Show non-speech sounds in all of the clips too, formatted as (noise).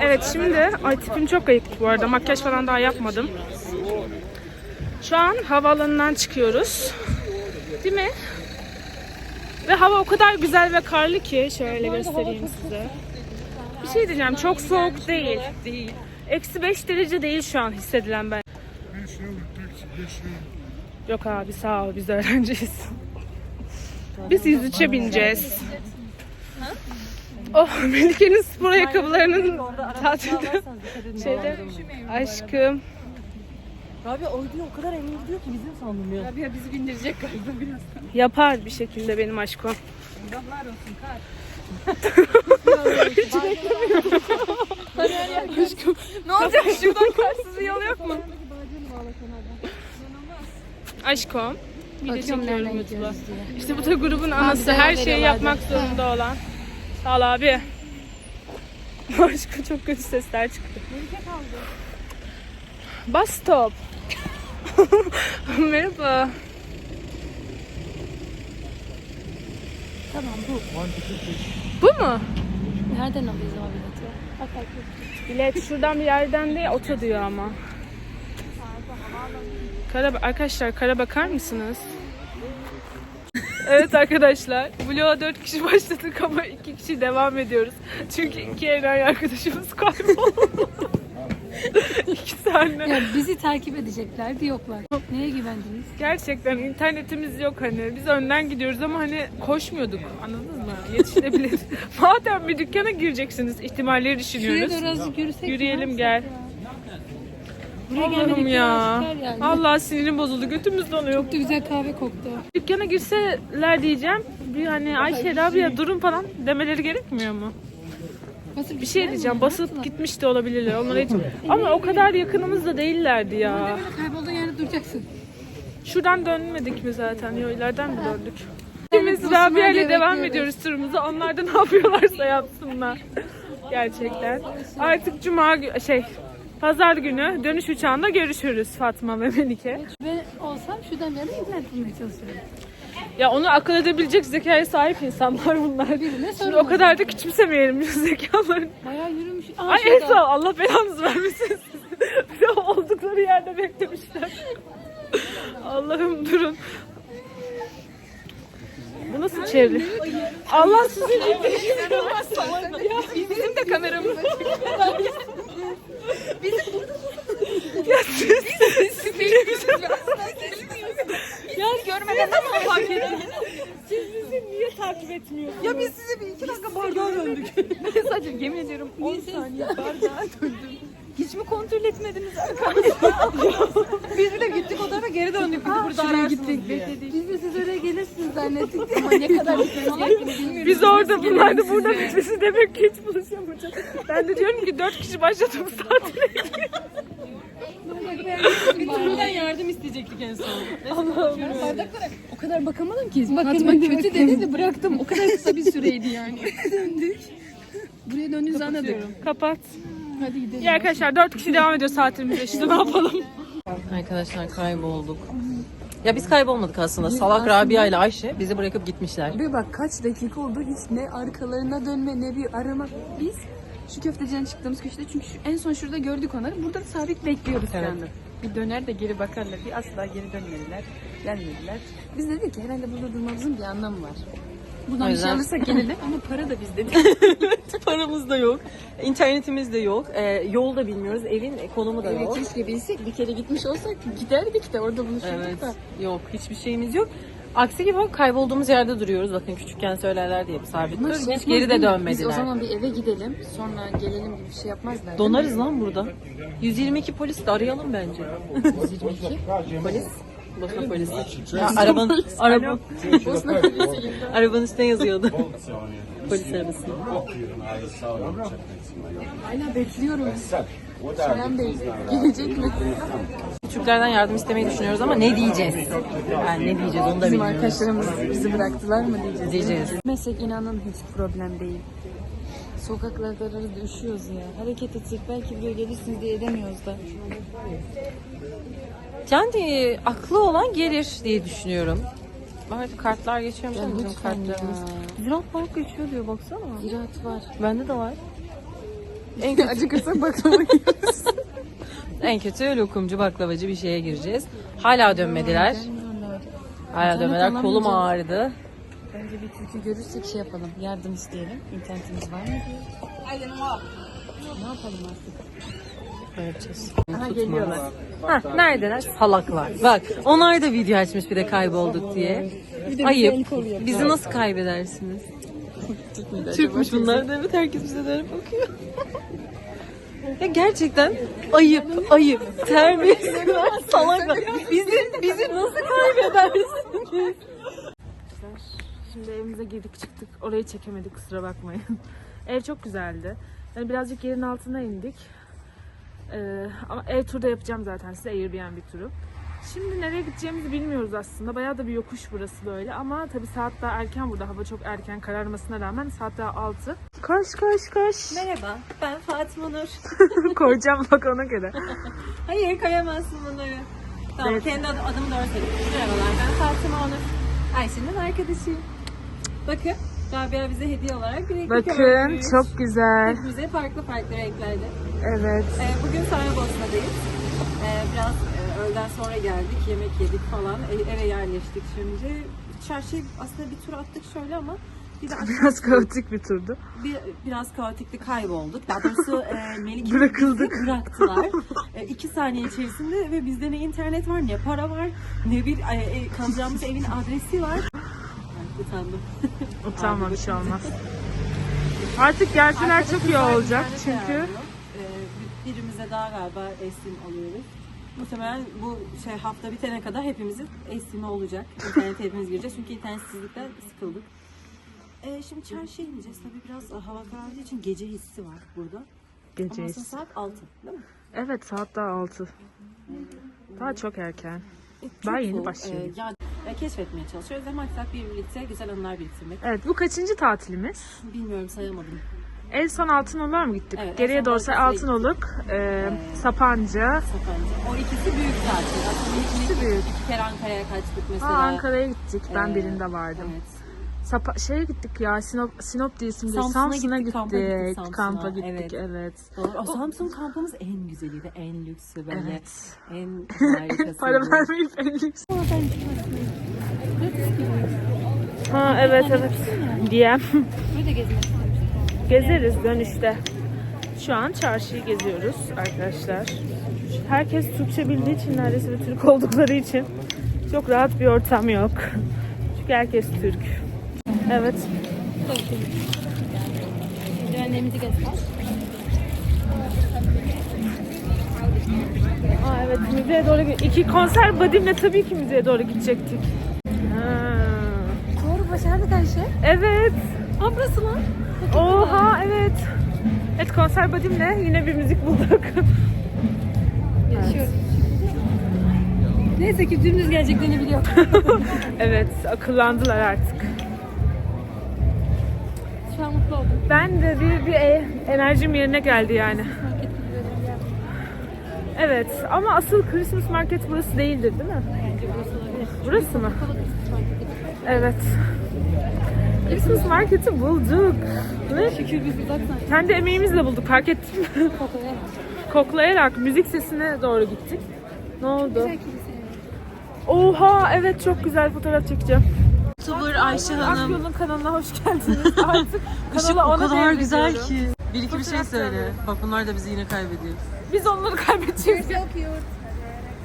Evet şimdi ay tipim çok ayıp bu arada. Makyaj falan daha yapmadım. Şu an havaalanından çıkıyoruz. Değil mi? Ve hava o kadar güzel ve karlı ki şöyle göstereyim size. Bir şey diyeceğim çok soğuk değil. Değil. Eksi 5 derece değil şu an hissedilen ben. Yok abi sağ ol biz öğrenciyiz. Biz 103'e bineceğiz. Oh (laughs) Melike'nin spor ayakkabılarının tatilde şeyde aşkım Abi o diyor o kadar emin gidiyor ki bizim sandım ya. Abi ya bizi bindirecek galiba biraz. yapar bir şekilde benim aşkım. Allah'lar olsun kar. (laughs) ne olacak şuradan karsız bir yol yok mu? Aşkım. Bir de çekiyorum YouTube'a. İşte bu da grubun anası. Her şeyi yapmak zorunda olan. Sağ ol abi. (laughs) Aşkım çok kötü sesler çıktı. Bus stop. (laughs) Merhaba. Tamam bu. Bu mu? Nereden alıyoruz o bileti? Bilet şuradan bir yerden değil oto diyor ama. Kara, arkadaşlar kara bakar mısınız? Evet arkadaşlar vloga 4 kişi (laughs) başladık ama 2 kişi devam ediyoruz. Çünkü iki enayi arkadaşımız kayboldu. (laughs) İki tane. Ya bizi takip edeceklerdi yoklar. Neye güvendiniz? Gerçekten internetimiz yok hani. Biz önden gidiyoruz ama hani koşmuyorduk. Anladınız mı? Yetişebilir. (laughs) Madem bir dükkana gireceksiniz ihtimalleri Şuraya düşünüyoruz. da birazcık yürüsek. Yürüyelim mi? gel. Buraya Allah'ım gelmedik ya. çıkar yani. Allah sinirim bozuldu. Götümüz donuyor. Çok da güzel kahve koktu. Dükkana girseler diyeceğim. Bir hani Ayşe Rabia durun falan demeleri gerekmiyor mu? Basıp Bir şey diyeceğim. Basıp gitmiş de olabilirler. Onlara hiç... (laughs) Ama o kadar yakınımız da değillerdi ya. Kaybolduğun yerde duracaksın. Şuradan dönmedik mi zaten? Yok ileriden mi döndük? Biz Rabia ile devam ediyoruz turumuza. Onlar da (laughs) ne yapıyorlarsa yapsınlar. Gerçekten. Artık cuma gü- şey pazar günü dönüş uçağında görüşürüz Fatma ve Melike. Ben olsam şuradan yerden internet bulmaya çalışıyorum. Ya onu akıl edebilecek zekaya sahip insanlar bunlar. Birbirine Şimdi o kadar da küçümsemeyelim zekaları. Bayağı yürümüş. Aa, Ay şurada. Esra Allah belanızı vermesin. Bir de (laughs) oldukları yerde beklemişler. Allah'ım durun. Bu nasıl çevre? Allah sizi (laughs) Bizim de kameramız (laughs) ya siz Ya görmeden nasıl fark ettin? siz bizi niye takip etmiyorsunuz? Ya biz size bir iki dakika bardağa döndük. Sadece yemin ediyorum 10 saniye bardağa döndüm. Hiç mi kontrol etmediniz Biz bile gittik odana geri döndük. Bizi burada ararsınız gittik, diye. Biz ama ne kadar bilmiyoruz. Biz orada bunlar da burada bitmesi demek ki hiç buluşamayacağız. Ben de diyorum ki dört kişi başladığımız tatile Bizden yardım isteyecektik en son. Bardaklara O kadar bakamadım ki. Fatma kötü dedi de bıraktım. O kadar kısa bir süreydi yani. (laughs) döndük. Buraya döndüğünüzü anladık. kapat. Hadi gidelim. Ya arkadaşlar dört kişi devam ediyor saatimize işte ne yapalım? Arkadaşlar kaybolduk. Ya biz kaybolmadık aslında. Salak Rabia ile Ayşe bizi bırakıp gitmişler. Bir bak kaç dakika oldu hiç ne arkalarına dönme ne bir arama. Biz şu köfteciden çıktığımız köşede çünkü şu- en son şurada gördük onları. Burada sabit bekliyoruz Evet. anda. Bir döner de geri bakarlar. Bir asla geri dönmediler. Gelmediler. Biz dedik ki herhalde burada durmamızın bir anlamı var. Buradan O bir yüzden- şey alırsak gelelim ama para da biz (laughs) dedik. Paramız da yok. İnternetimiz de yok. Ee, yol da bilmiyoruz. Evin konumu da Evet yok. keşke bilsek bir kere gitmiş olsak giderdik de orada buluşurduk Evet. da. Yok. Hiçbir şeyimiz yok. Aksi gibi kaybolduğumuz yerde duruyoruz. Bakın küçükken söylerler diye bir şey Hiç yapmaz geri de değil mi? dönmediler. Biz o zaman bir eve gidelim sonra gelelim gibi bir şey yapmazlar. değil mi? Donarız lan burada. 122 polis de arayalım bence. 122. (laughs) Polis. Bosna polisi. Ha, arabanın, arabanın, Bosna polisi gibi. (laughs) arabanın üstüne yazıyordu. Polis arabası. Hala bekliyorum. Şayan Bey (laughs) gelecek mi? Türklerden yardım istemeyi düşünüyoruz ama ne diyeceğiz? Yani ne diyeceğiz onu da Bizim bilmiyoruz. arkadaşlarımız bizi bıraktılar mı diyeceğiz. Diyeceğiz. Meslek inanın hiç problem değil. Sokaklarda arada üşüyoruz ya. Hareket etsek belki buraya gelirsiniz diye edemiyoruz da. Yani aklı olan gelir diye düşünüyorum. Evet kartlar geçiyor mu? Bizim lütfen kartlarımız. ya. Ziraat Bank geçiyor diyor baksana. Ziraat var. Bende de var. (laughs) En kötü, Acıkırsak baklava yiyoruz. (laughs) en kötü lokumcu baklavacı bir şeye gireceğiz. Hala Hala İnternet dönmediler. Kolum ağrıdı. Bence bir türkü görürsek şey yapalım. Yardım isteyelim. İnternetimiz var mı diye. Ne yapalım artık? Yapacağız? Aha geliyorlar. Ha, neredeler? Salaklar. Bak onlar da video açmış bir de kaybolduk diye. Ayıp. Bizi nasıl kaybedersiniz? Türkmüş bunlar da evet herkes bize dönüp bakıyor. ya gerçekten ayıp, ayıp. Terbiyesizler, salaklar. Bizi, bizi nasıl kaybedersiniz? Şimdi evimize girdik çıktık. Orayı çekemedik kusura bakmayın. Ev çok güzeldi. Yani birazcık yerin altına indik. Ee, ama ev turda yapacağım zaten size Airbnb turu. Şimdi nereye gideceğimizi bilmiyoruz aslında. Bayağı da bir yokuş burası böyle ama tabii saat daha erken burada. Hava çok erken kararmasına rağmen saat daha 6. Koş koş koş. Merhaba, ben Fatma Nur. (laughs) Koyacağım bak ona göre. Hayır, kayamazsın bunları. Tamam, Evet. kendi adı- adımı doğru. Merhabalar, ben Fatma Onur. Ayşe'nin arkadaşıyım. Bakın, Rabia bize hediye olarak bir renkli Bakın çok güzel. Hepimize farklı farklı renklerde. Evet. Ee, bugün Saraybosna'dayız. Ee, biraz e, öğleden sonra geldik, yemek yedik falan. E, eve yerleştik şimdi. Çarşıya aslında bir tur attık şöyle ama bir de Biraz kaotik bir turdu. bir, biraz kaotikli kaybolduk. Daha doğrusu e, Melike (laughs) Bırakıldık. bizi bıraktılar. E, iki saniye içerisinde ve bizde ne internet var, ne para var, ne bir e, e, kalacağımız evin adresi var. Utandım. (laughs) Utanma bir şey olmaz. Artık gelseler çok iyi olacak internet çünkü ayarlıyor. E, birimize daha galiba esim alıyoruz. Muhtemelen bu şey hafta bitene kadar hepimizin esimi olacak. İnternete hepimiz gireceğiz çünkü internetsizlikten sıkıldık. E, şimdi çarşıya ineceğiz. Tabii biraz hava karardığı için gece hissi var burada. Ama aslında geceyiz. saat 6 değil mi? Evet saat daha 6. Daha çok erken. E, Daha yeni başlıyor. E, ya, e, keşfetmeye çalışıyoruz ve maksat bir birlikte güzel anılar biriktirmek. Evet bu kaçıncı tatilimiz? Bilmiyorum sayamadım. En son Altınoluk'a mı gittik? Evet, Geriye doğru Balıkesir'e Altınoluk, e, Sapanca. Sapanca. O ikisi büyük tatil. Aslında İkisi iki, büyük. iki kere Ankara'ya kaçtık Aa, mesela. Ankara'ya gittik. Ben Ee, birinde vardım. Evet. Sapa şeye gittik ya Sinop Sinop diye isim. Samsun'a Samsun'a gittik, kampa gittik. Samsun'a, Kampa gittik evet. evet. Doğru. O Samsun kampımız en güzeliydi. En lüksü böyle. Evet. En (laughs) harikası. Para vermeyip en lüks. Ha evet evet. Diyem. Gezeriz dönüşte. Şu an çarşıyı geziyoruz arkadaşlar. Herkes Türkçe bildiği için neredeyse ve Türk oldukları için çok rahat bir ortam yok. Çünkü herkes Türk. Evet. Göster. Aa evet müzeye doğru iki konser badimle tabii ki müzeye doğru gidecektik. Ha. Doğru başardık Ayşe. Evet. Aa burası lan. Oha evet. Evet konser badimle yine bir müzik bulduk. Yaşıyoruz. Neyse ki dümdüz geleceklerini biliyor. (laughs) evet akıllandılar artık. Şu an mutlu oldum. Ben de bir, bir e- enerjim yerine geldi yani. Market. Evet ama asıl Christmas market burası değildir değil mi? Bence burası olabilir. Burası mı? Market. Evet. Christmas marketi bulduk. Ne? Şükür biz uzaksan. Kendi emeğimizle bulduk fark ettin mi? Kokoya. Koklayarak müzik sesine doğru gittik. Ne oldu? Oha evet çok güzel fotoğraf çekeceğim. YouTuber Ayşe Hanım. Akyol'un kanalına hoş geldiniz. (laughs) Artık Işık kanala o ona kadar güzel ki. Bir iki bir şey söyle. Bak bunlar da bizi yine kaybediyor. Biz onları kaybedeceğiz. So cute.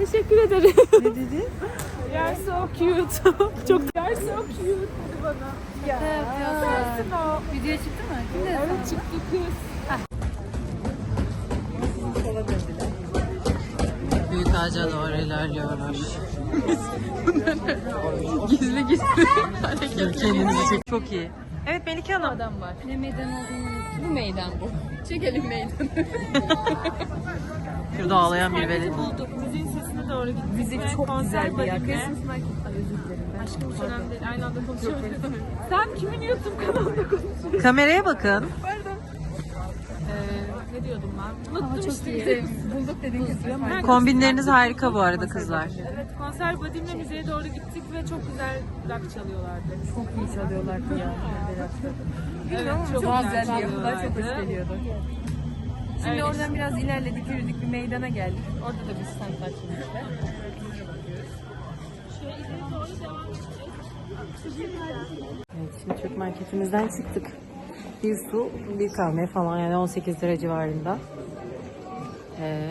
Teşekkür ederim. Ne dedi? (laughs) You're so cute. (laughs) çok You're so cute dedi bana. Ya. Sensin o. Video çıktı mı? Kim dedi Evet çıktı kız. Büyük ağaca doğru ilerliyorlar. (laughs) gizli gizli hareket. Kendinizi çek. Çok iyi. Evet Melike Hanım. Adam var. Ne meydan olduğunu Bu meydan bu. Çekelim meydanı. Şurada ağlayan bir velet. Bulduk. Müziğin doğru gittik. Müzik Ve çok konser güzeldi ya. Christmas market. Ay özür dilerim. Ben Aşkım hiç önemli değil. Aynı anda konuşuyoruz. (laughs) Sen kimin YouTube kanalında konuşuyorsun? Kameraya bakın. Ee, ne diyordum ben? Unuttum çok işte. iyi. Bulduk Christmas market. Kombinleriniz harika bu arada kızlar. Evet konser badimle müzeye doğru gittik ve çok güzel rock çalıyorlardı. Çok iyi çalıyorlardı ya. (laughs) Evet çok, Çok güzel yaptılar. Çok hoş çalıyorlardı. geliyordu. Şimdi oradan biraz ilerledik, yürüdük, bir meydana geldik. Orada da bir stand var şimdi. Evet şimdi Türk marketimizden çıktık. Bir su, bir kahve falan yani 18 lira civarında. Ee,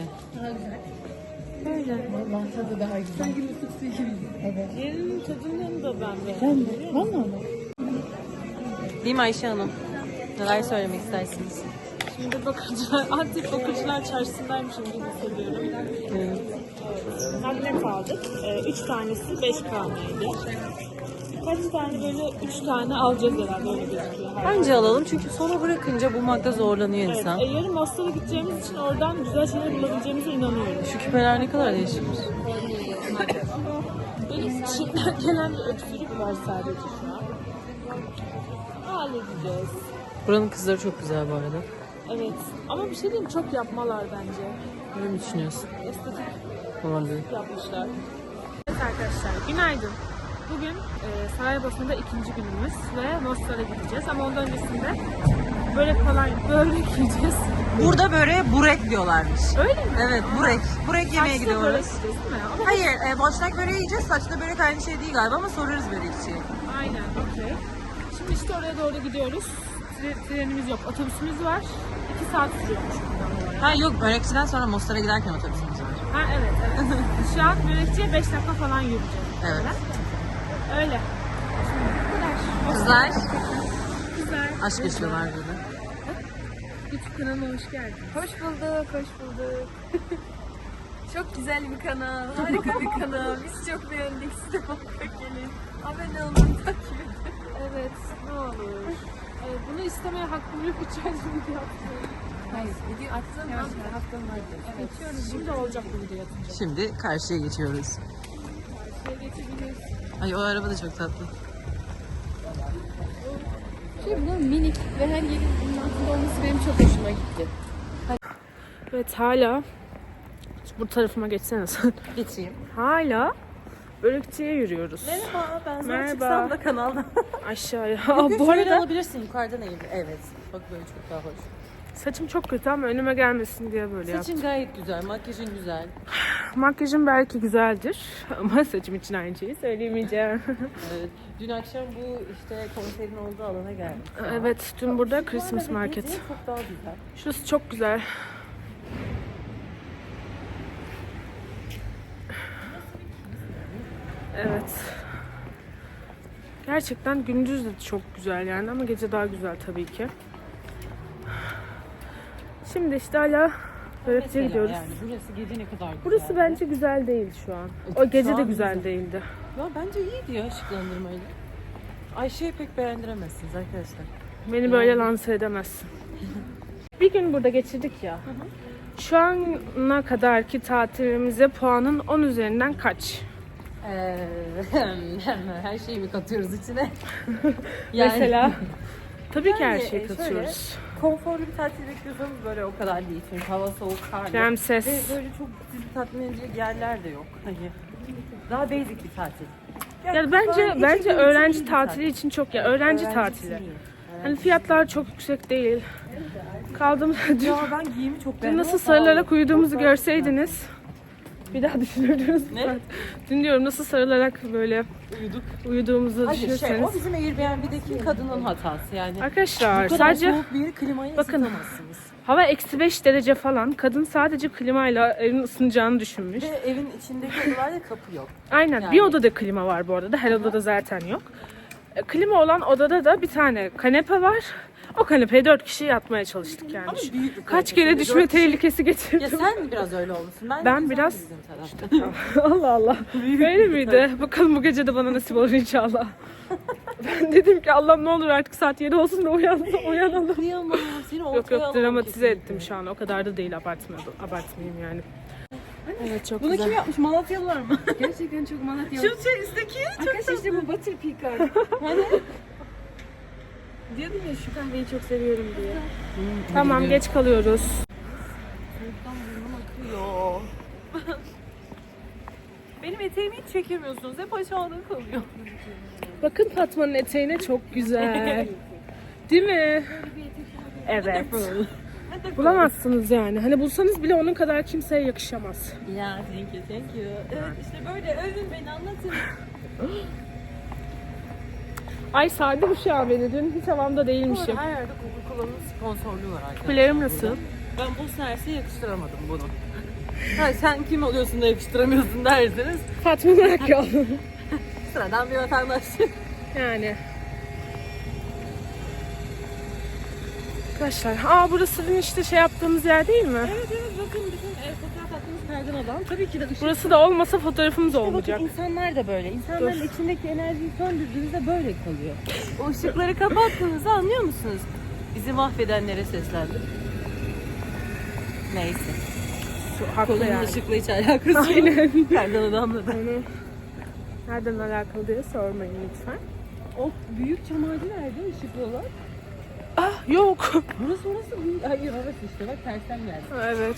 Öyle. Vallahi tadı daha güzel. Sanki mutlu gibi. Evet. Yerinin tadından da ben beğendim. Vallahi Değil mi Ayşe Hanım? Neler söylemek istersiniz? Şimdi bakıcılar, Antep (laughs) bakıcılar çarşısındaymışım gibi hissediyorum. Evet. Magnet aldık. Ee, üç tanesi 5 kronaydı. Kaç tane böyle üç tane alacağız herhalde öyle gözüküyor. Bence alalım çünkü sonra bırakınca bulmakta zorlanıyor Evet, insan. e, yarın Mostar'a gideceğimiz için oradan güzel şeyler bulabileceğimize inanıyorum. Şu küpeler ne kadar değişikmiş. Benim içimden (laughs) gelen bir öksürük var sadece şu an. Halledeceğiz. Buranın kızları çok güzel bu arada. Evet. Ama bir şey diyeyim çok yapmalar bence. Mi düşünüyorsun? Estetik Olabilir. yapmışlar. Evet arkadaşlar günaydın. Bugün e, Saraybosna'da ikinci günümüz ve Mostar'a gideceğiz ama ondan öncesinde börek falan börek (laughs) yiyeceğiz. Burada böyle burek diyorlarmış. Öyle mi? Evet burek. Burek yemeye Saçta börek gidiyoruz. yiyeceğiz değil mi? Ama Hayır, e, boşnak böreği yiyeceğiz. Saçta börek aynı şey değil galiba ama sorarız börekçiye. aynen okey. Şimdi işte oraya doğru gidiyoruz. Tre- trenimiz yok. Otobüsümüz var. 2 saat sürüyormuş buradan oraya. Ha yok, börekçiden sonra Mostar'a giderken otobüsümüz var. Ha evet evet. Şu an börekçiye 5 dakika falan yürüyeceğiz. Evet. Öyle. Kızlar, Güzel. aşk yaşıyorlar burada. YouTube kanalıma hoş geldin. Hoş bulduk, hoş bulduk. (laughs) çok güzel bir kanal, harika bir kanal. Biz çok beğendik. Siz de mutlaka (laughs) gelin. Abone olun, takip edin. Evet, ne olur. Ee, bunu istemeye hakkım yok. Aydır video yaptım. Hayır, video attığım an haftanın vardı. Evet, şimdi olacak bu video atınca. Şimdi karşıya geçiyoruz. Şeye geçebiliriz. Ay o araba da çok tatlı. Şey bunun minik ve her yerin bunun altında olması benim çok hoşuma gitti. Evet, hala bu tarafıma geçsene sen. (laughs) Geçeyim. Hala börekçiye yürüyoruz. Merhaba, ben sana Merhaba. çıksam da kanalda. Aşağıya. Aa, bu arada alabilirsin, yukarıdan eğil. Evet, bak böyle çok daha hoş. saçım çok kötü ama önüme gelmesin diye böyle yaptım. Saçın gayet güzel, makyajın güzel. (sighs) Makyajım belki güzeldir (laughs) ama saçım için aynı şeyi söyleyemeyeceğim. (laughs) Evet. Dün akşam bu işte konserin olduğu alana geldik. evet, dün burada Christmas market. Çok daha güzel. Şurası çok güzel. (sighs) Evet. Gerçekten gündüz de çok güzel yani ama gece daha güzel tabii ki. Şimdi işte hala börekçiye gidiyoruz. Yani burası gece ne kadar güzel. Burası bence güzel değil şu an. O Şu gece de güzel değildi. Ya bence iyiydi ya ışıklandırmayla. Ayşe'yi pek beğendiremezsiniz arkadaşlar. Beni böyle lanse edemezsin. (laughs) Bir gün burada geçirdik ya. Şu ana kadarki tatilimize puanın 10 üzerinden kaç? (laughs) Her şeyi mi katıyoruz içine? (laughs) Mesela (laughs) tabii ki her Yani, şeyi e, katıyoruz. konforlu bir tatil bekliyorsanız böyle o kadar değil. Çünkü hava soğuk, karlı. Prenses. Ve böyle çok sizi tatmin edecek yerler de yok. Hani daha basic bir tatil. Yani bence bence öğrenci tatili için çok ya öğrenci tatili. Hani fiyatlar çok yüksek değil. Kaldım dün, Ya ben giyimi çok dün nasıl sarılarak uyuduğumuzu görseydiniz bir daha düşünürdünüz. Ne? Dün diyorum nasıl sarılarak böyle Uyuduk. uyuduğumuzu Hayır şey düşünürseniz. o bizim Airbnb'deki kadının hatası yani. Arkadaşlar Bu kadar sadece soğuk bir yeri klimayla Bakın. ısıtamazsınız. hava eksi 5 derece falan. Kadın sadece klimayla evin ısınacağını düşünmüş. Ve evin içindeki (laughs) odalarda kapı yok. Aynen. Yani- Bir odada klima var bu arada. Her odada zaten yok. E, Klima olan odada da bir tane kanepe var. O kanepeye dört kişi yatmaya çalıştık yani. Ama büyük bir Kaç kanepe. kere düşme dört kişi- tehlikesi Ya getirdim. sen biraz öyle olmuşsun. Ben, Ben biraz- bizim tarafta. (laughs) Allah Allah. (laughs) Öyle miydi? Bakalım bu gece de bana nasip olur inşallah. (laughs) ben dedim ki Allah'ım ne olur artık saat 7 olsun da uyan, uyanalım. Kıyamam. Seni Yok ortaya yok alamam dramatize kesinlikle. ettim şu an. O kadar da değil abartmıyordum. Abartmayayım yani. Evet çok Bunu güzel. kim yapmış? Malatyalılar mı? Gerçekten çok Malatya. Şu şey üstteki. Arkadaşlar işte bu Butter Pecan. Diyordum ya şu kahveyi çok seviyorum diye. Tamam geç kalıyoruz. Yo. (laughs) Benim eteğimi hiç çekemiyorsunuz. Hep aşağıda kalıyor. Bakın Fatma'nın eteğine çok güzel. (laughs) Değil mi? Evet. Bulamazsınız yani. Hani bulsanız bile onun kadar kimseye yakışamaz. Ya thank you thank you. Evet işte böyle övün beni anlatın. (laughs) Ay sardı bu an beni. Dün hiç havamda değilmişim. Her yerde Coca-Cola'nın sponsorluğu var arkadaşlar. Kulerim nasıl? Ben bu sersiye yakıştıramadım bunu. (laughs) Ha, sen kim oluyorsun da yakıştıramıyorsun derseniz Fatma Merak (laughs) yolum. sıradan bir vatandaş. Yani. Arkadaşlar, aa burası dün işte şey yaptığımız yer değil mi? evet evet bakın bizim e, fotoğraf attığımız kardan adam. Tabii ki de ışık. Burası da olmasa fotoğrafımız Bakın olmayacak. insanlar da böyle. İnsanların içindeki enerjiyi söndürdüğünüzde böyle kalıyor. O ışıkları kapattığınızda anlıyor musunuz? Bizi mahvedenlere seslendim. Neyse. Şu- Haklı Konunun yani. ışıkla hiç alakası yok. Aynen. Kardan adamla da. Onu nereden alakalı diye sormayın lütfen. O büyük çam ağacı nerede ışıklı olan? Yok. Burası orası büyük. Hayır orası işte bak tersten geldi. evet.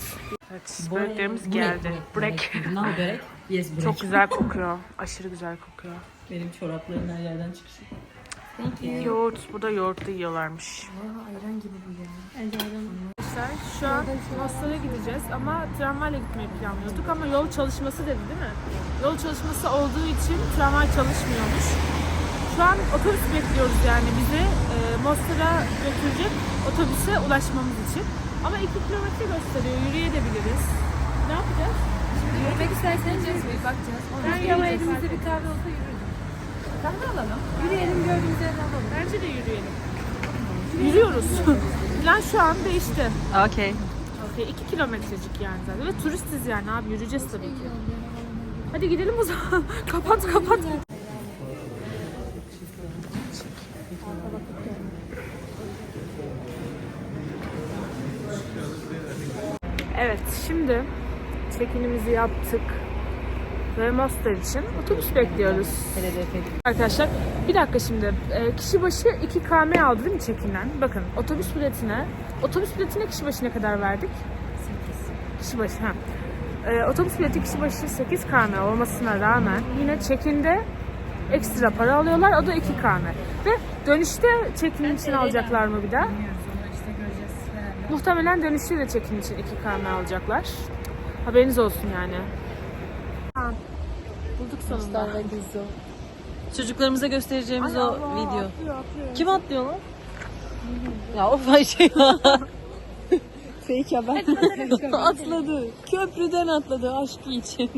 Evet, böreklerimiz geldi. Börek. Bunlar börek. Yes börek. Çok güzel kokuyor. Aşırı güzel kokuyor. Benim çoraplarım her yerden çıkışı. Yoğurt, burada yoğurtlu yiyorlarmış. ayran gibi bu ya. Arkadaşlar şu an Mostar'a gideceğiz ama tramvayla gitmeyi planlıyorduk ama yol çalışması dedi değil mi? Yol çalışması olduğu için tramvay çalışmıyormuş. Şu an otobüs bekliyoruz yani bizi Mostar'a götürecek otobüse ulaşmamız için. Ama 2 kilometre gösteriyor, yürüyebiliriz. Ne yapacağız? Yürümek isterseniz bir bakacağız. Ben Ama yürüyeceğim. elimizde bir kahve olsa yürürüz. Kahve alalım. Yürüyelim gördüğümüz yerden alalım. Bence de yürüyelim. Yürüyoruz. (laughs) Plan şu an değişti. Okey. Okey, 2 kilometrecik yani zaten. Ve turistiz yani abi yürüyeceğiz tabii ki. Hadi gidelim o zaman. (laughs) kapat kapat. Evet şimdi check-in'imizi yaptık. Ve Mostar için otobüs bekliyoruz. Arkadaşlar bir dakika şimdi e, kişi başı 2 km aldı değil mi çekinden? Bakın otobüs biletine otobüs biletine kişi başı ne kadar verdik? 8. Kişi başı ha. E, otobüs bileti kişi başı 8 km olmasına rağmen yine çekinde ekstra para alıyorlar. O da 2 km. Ve dönüşte çekin için alacaklar mı bir daha? Muhtemelen dönüşte de çekin için 2 km alacaklar. Haberiniz olsun yani. Bulduk sonunda. Çocuklarımıza göstereceğimiz Ay o Allah, video. atlıyor, atlıyor. Kim atlıyor lan? Ya of Ayşe ya. (laughs) Fake ya ben. (laughs) atladı. Köprüden atladı aşkı için.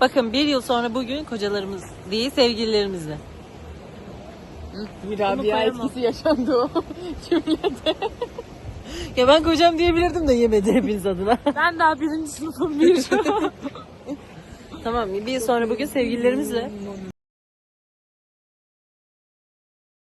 Bakın bir yıl sonra bugün kocalarımız değil sevgililerimizle. Bir Rabia etkisi yaşandı o (laughs) cümlede. Ya ben kocam diyebilirdim de yemedi hepiniz adına. (laughs) Ben daha birinci sınıfım bir. (laughs) tamam bir yıl sonra bugün sevgililerimizle